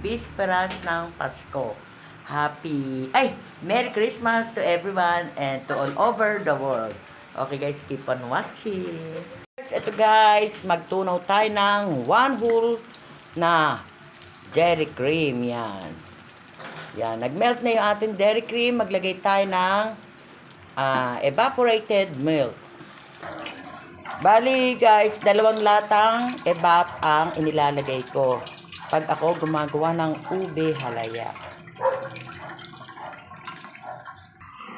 bisperas ng Pasko. Happy, ay, Merry Christmas to everyone and to all over the world. Okay guys, keep on watching. Ito guys, magtunaw tayo ng one whole na dairy cream. Yan. Yan, nagmelt na yung ating dairy cream. Maglagay tayo ng ah, evaporated milk. Bali guys, dalawang latang evap ang inilalagay ko. Pag ako gumagawa ng ube halaya.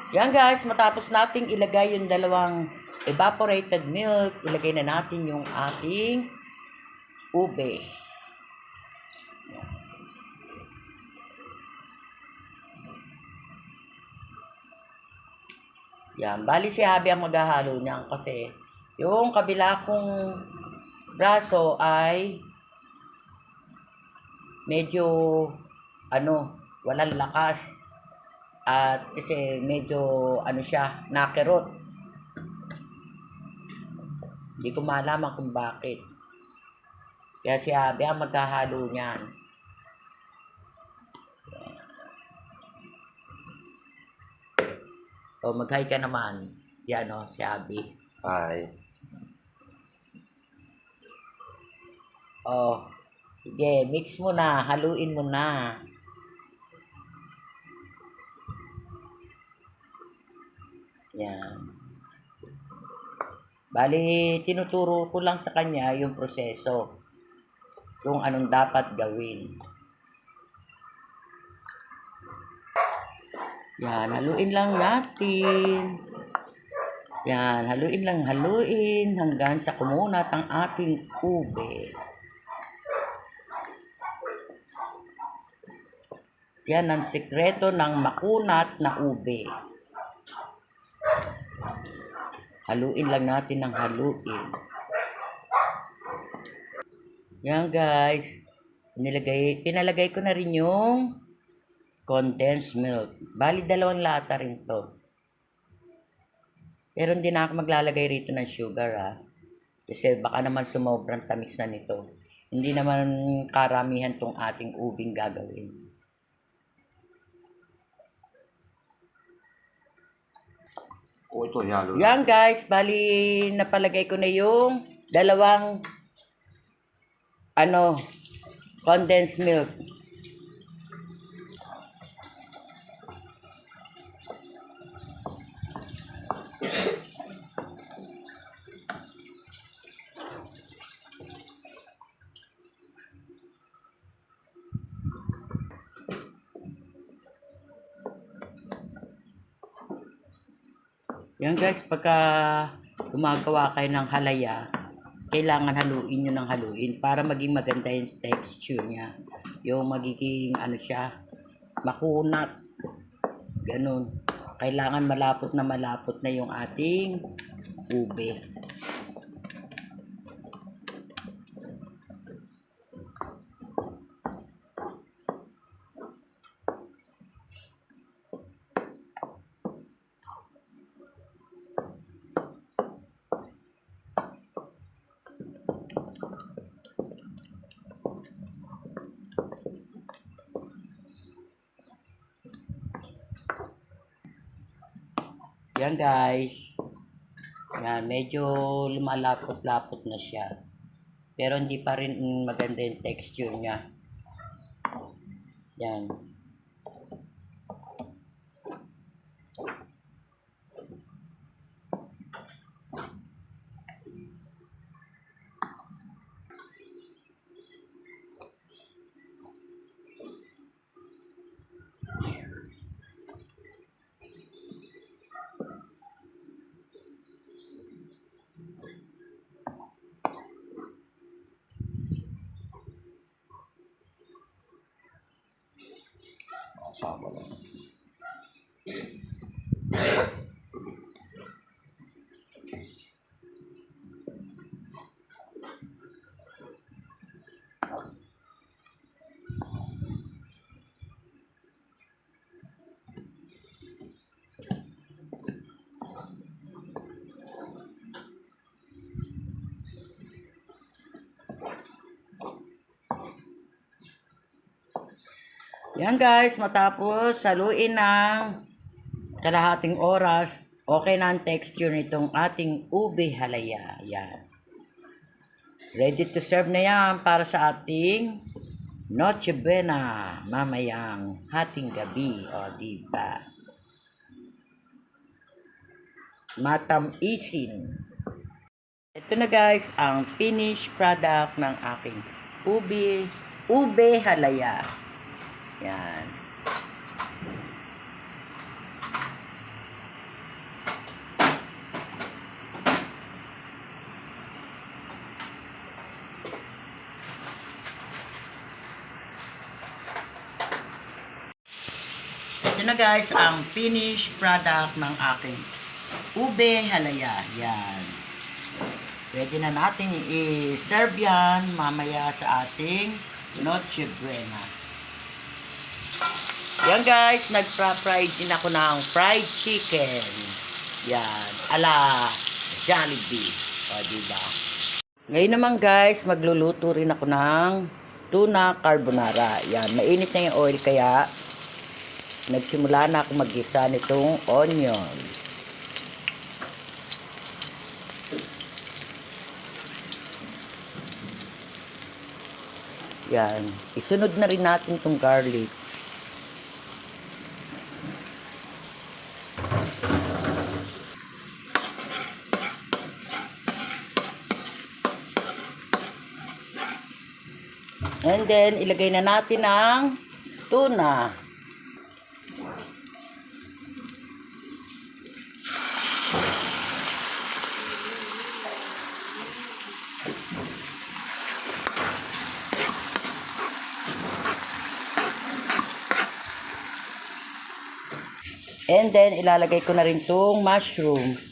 Yan guys, matapos nating ilagay yung dalawang evaporated milk, ilagay na natin yung ating ube. Yan, bali si Abby ang maghahalo niyan kasi yung kabila kong braso ay medyo ano, walang lakas. At kasi medyo ano siya, nakerot. Hindi ko malaman kung bakit. Kaya si Abby ang maghahalo niyan. O, mag-hi ka naman. Yan o, si Abby. Hi. Oh, sige, mix mo na, haluin mo na. Yan. Bali, tinuturo ko lang sa kanya yung proseso. Kung anong dapat gawin. Yan, haluin lang natin. Yan, haluin lang haluin hanggang sa kumunat ang ating ube. Yan ang sikreto ng makunat na ube. Haluin lang natin ng haluin. Yan guys. Nilagay, pinalagay ko na rin yung condensed milk. Bali dalawang lata rin to. Pero hindi na ako maglalagay rito ng sugar ha. Kasi baka naman sumobrang tamis na nito. Hindi naman karamihan tong ating ubing gagawin. O ito, yalo. Yan guys, bali napalagay ko na yung dalawang ano, condensed milk. Yan guys, pagka gumagawa kayo ng halaya, kailangan haluin nyo ng haluin para maging maganda yung texture niya. Yung magiging ano siya, makunat. Ganun. Kailangan malapot na malapot na yung ating ube. Yan guys. Yan, medyo lumalapot-lapot na siya. Pero hindi pa rin maganda yung texture niya. Yan. Yan guys, matapos saluin ng kalahating oras, okay na ang texture nitong ating ube halaya. Yan. Ready to serve na yan para sa ating Noche Buena mamayang hating gabi. O, diba? Matamisin. Ito na guys, ang finished product ng aking ube, ube halaya. Yan. Ito na guys, ang finished product ng aking ube halaya. Yan. Pwede na natin i-serve yan mamaya sa ating Noche Buena. Yan guys, nagpa-fried din ako ng fried chicken. Yan, ala Jollibee. O, diba? Ngayon naman guys, magluluto rin ako ng tuna carbonara. Yan, mainit na yung oil kaya nagsimula na ako mag-gisa nitong onion. Yan. Isunod na rin natin tong garlic. And then, ilagay na natin ang tuna. And then, ilalagay ko na rin tong mushroom.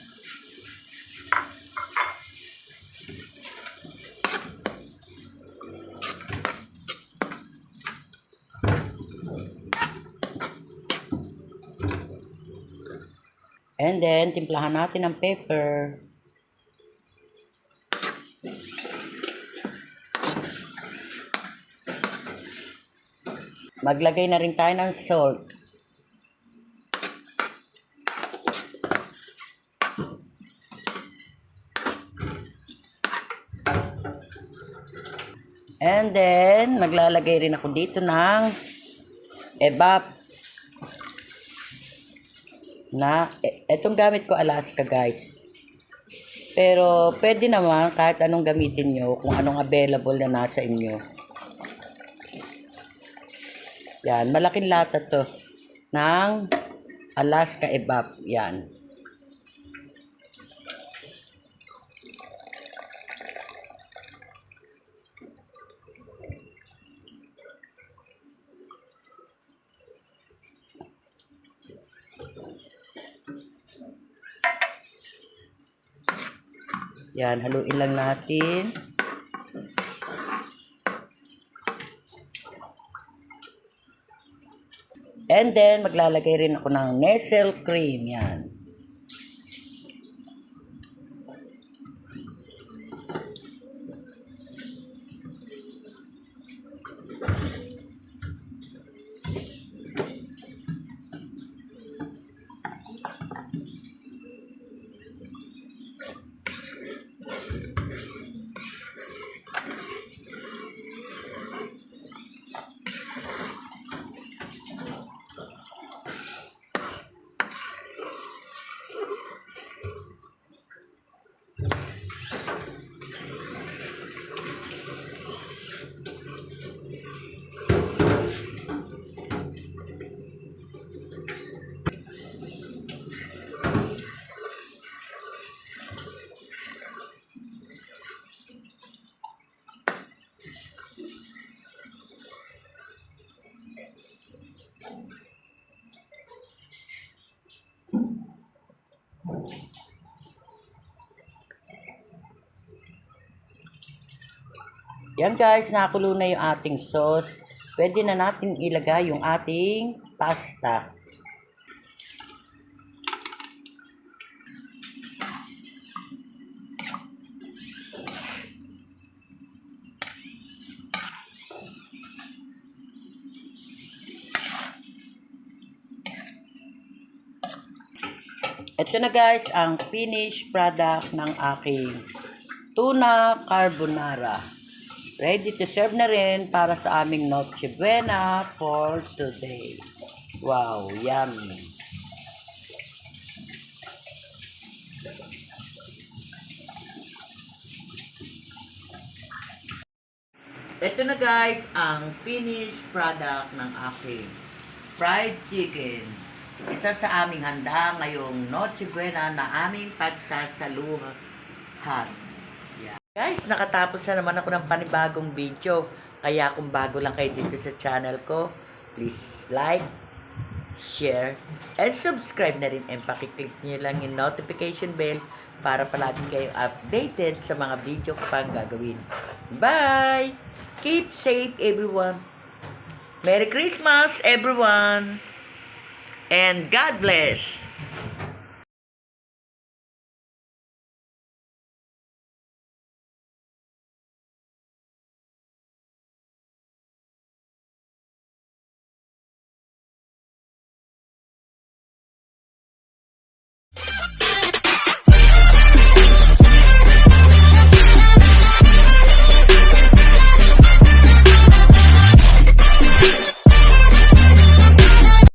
And then, timplahan natin ng pepper. Maglagay na rin tayo ng salt. And then, maglalagay rin ako dito ng ebap na e- etong gamit ko Alaska guys. Pero pwede naman kahit anong gamitin nyo kung anong available na nasa inyo. Yan, malaking lata to ng Alaska Ebap. Yan. Yan, haluin lang natin. And then, maglalagay rin ako ng Nestle cream. Yan. Yan guys, nakakulo na yung ating sauce. Pwede na natin ilagay yung ating pasta. Ito na guys ang finished product ng aking tuna carbonara. Ready to serve na rin para sa aming Noche Buena for today. Wow, yummy. Ito na guys, ang finished product ng aking fried chicken. Isa sa aming handa ngayong Noche Buena na aming pagsasaluhan. Guys, nakatapos na naman ako ng panibagong video. Kaya kung bago lang kayo dito sa channel ko, please like, share, and subscribe na rin. And pakiclick nyo lang yung notification bell para palagi kayong updated sa mga video ko pang gagawin. Bye! Keep safe, everyone. Merry Christmas, everyone. And God bless.